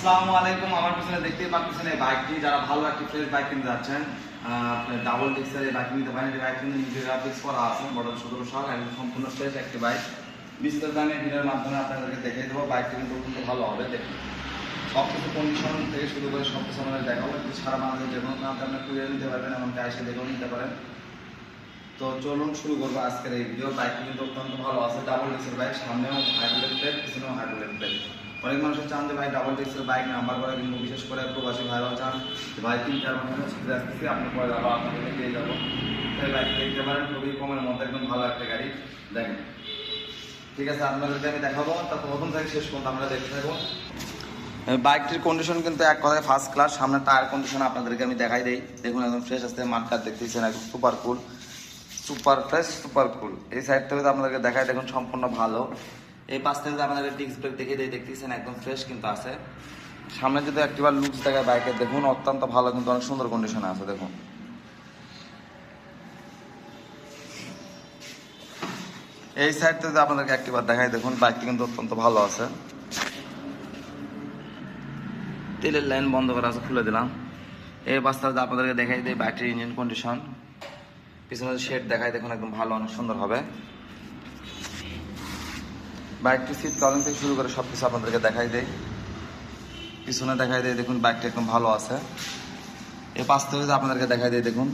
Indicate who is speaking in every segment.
Speaker 1: আসসালামু আলাইকুম। আমার পিছনে দেখতেই পাচ্ছেন এই বাইকটি। যারা ভালো একটি ফ্রেশ বাইক কিনতে যাচ্ছেন ডাবল ডিক্সের এই বাইক নিতে পারেন। এই বাইক কিন্তু নিজে গ্রাফিক্স করা আছে মডেল সতেরো সাল, একদম সম্পূর্ণ ফ্রেশ একটি বাইক বিস্তারিত আমি ভিডিওর মাধ্যমে আপনাদেরকে দেখিয়ে দেবো বাইকটি কিন্তু অত্যন্ত ভালো হবে, দেখুন। সব কিছু কন্ডিশন থেকে শুরু করে সব কিছু আমাদের দেখাবো। সারা বাংলাদেশ যে কোনো আপনার নিতে পারবেন এমনকি এসে দেখেও নিতে পারেন। তো চলুন শুরু করব আজকের এই ভিডিও বাইকটি কিন্তু অত্যন্ত ভালো আছে ডাবল ডিক্সের বাইক সামনেও হাইড্রোলিক প্লেট পিছনেও হাইড্রোলিক প্লেট অনেক মানুষের চান যে, ভাই ডাবল ডিক্সের বাইক নাম্বার করে কিন্তু বিশেষ করে প্রবাসী ভাইরাও চান যে, ভাই, তিন চার মাসের ছুটে আসতেছি, আপনি পরে যাব আপনাকে দিয়ে যাব। তাই বাইক দেখতে পারেন, খুবই কমের মধ্যে একদম ভালো একটা গাড়ি। দেখেন। ঠিক আছে, আপনাদেরকে আমি দেখাবো, তারপর প্রথম থেকে শেষ পর্যন্ত আমরা দেখতে থাকব। বাইকটির কন্ডিশন কিন্তু এক কথায় ফার্স্ট ক্লাস সামনে টায়ার কন্ডিশন আপনাদেরকে আমি দেখাই দিই। দেখুন, একদম ফ্রেশ আসতে মাঠটা দেখতেছেন, একদম super cool super fresh, super cool. এই সাইড থেকে আপনাদেরকে দেখাই দেখুন, সম্পূর্ণ ভালো। এই পাশ থেকে যদি আপনাদের ডিস্ক ব্রেক দেখিয়ে দিই, দেখতেছেন একদম ফ্রেশ কিন্তু আছে। সামনে যদি একটিবার লুকস দেখায় বাইকের, দেখুন, অত্যন্ত ভালো, কিন্তু অনেক সুন্দর কন্ডিশনে আছে, দেখুন। এই সাইড থেকে আপনাদেরকে একটিবার দেখাই, দেখুন, বাইকটি কিন্তু অত্যন্ত ভালো আছে। তেলের লাইন বন্ধ করা আছে, খুলে দিলাম। এই বাস্তাতে আপনাদেরকে দেখাই দিই ব্যাটারি ইঞ্জিন কন্ডিশন পিছনে শেড দেখাই দেখুন, একদম ভালো, অনেক সুন্দর হবে। বাইকটি সিট কলিং থেকে শুরু করে সব কিছু আপনাদেরকে দেখাই দেই। পিছনে দেখাই দেয় দেখুন, বাইকটি একদম ভালো আছে। এ পাশ থেকে আপনাদেরকে দেখাই দেয় দেখুন।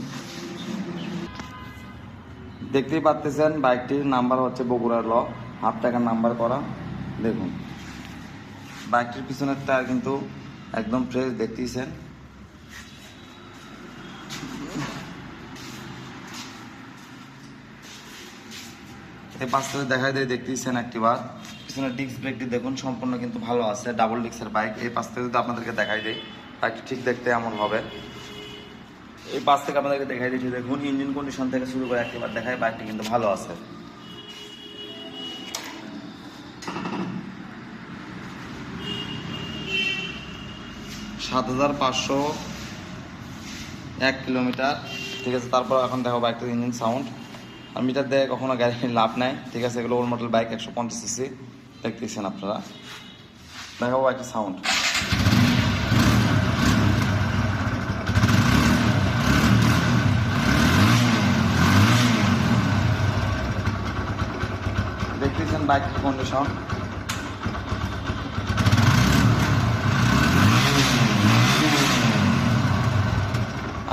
Speaker 1: দেখতেই পাচ্ছেন বাইকটির নাম্বার হচ্ছে বগুড়ার ল হাফ টাকার নাম্বার করা, দেখুন। বাইকটির পিছনের টায়ার কিন্তু একদম ফ্রেশ দেখতেইছেন। এই থেকে দেখাই দেয় দেখতেইছেন একটিবার পিছনের ডিস্ক ব্রেকটি দেখুন, সম্পূর্ণ কিন্তু ভালো আছে ডাবল ডিস্কের বাইক এই পাশ থেকে যদি আপনাদেরকে দেখাই দেয় বাইকটি ঠিক দেখতে এমন হবে। এই পাশ থেকে আপনাদেরকে দেখাই দিচ্ছি, দেখুন ইঞ্জিন কন্ডিশন থেকে শুরু করে একটিবার দেখায় বাইকটি কিন্তু ভালো আছে। সাত হাজার পাঁচশো এক কিলোমিটার। ঠিক আছে, তারপর এখন দেখো বাইকটার ইঞ্জিন সাউন্ড আর মিটার দিয়ে কখনো গাড়ি লাভ নাই। ঠিক আছে, এগুলো ওল্ড মডেল বাইক একশো পঞ্চাশ সিসি দেখতেছেন আপনারা। দেখাবো বাইকটির সাউন্ড দেখতেছেন বাইকের কন্ডিশন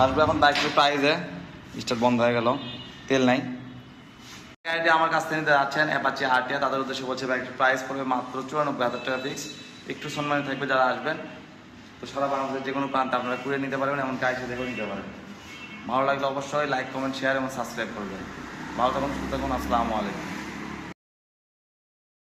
Speaker 1: আসবে এখন বাইকের প্রাইজে স্টার্ট বন্ধ হয়ে গেল। তেল নাই। গাড়িটি আমার কাছ থেকে নিতে যাচ্ছেন অ্যাপাচি আরটিআ তাদের উদ্দেশ্যে বলছে বাইকটির প্রাইস পড়বে মাত্র চুরানব্বই হাজার টাকা ফিক্স একটু সম্মানে থাকবে যারা আসবেন। তো সারা বাংলাদেশের যে কোনো প্রান্তে আপনারা কুড়িয়ে নিতে পারবেন, এমন কাজে দেখেও নিতে পারবেন। ভালো লাগলে অবশ্যই লাইক কমেন্ট শেয়ার এবং সাবস্ক্রাইব করবেন। ভালো থাকুন, সুস্থ থাকুন, আসসালামু আলাইকুম।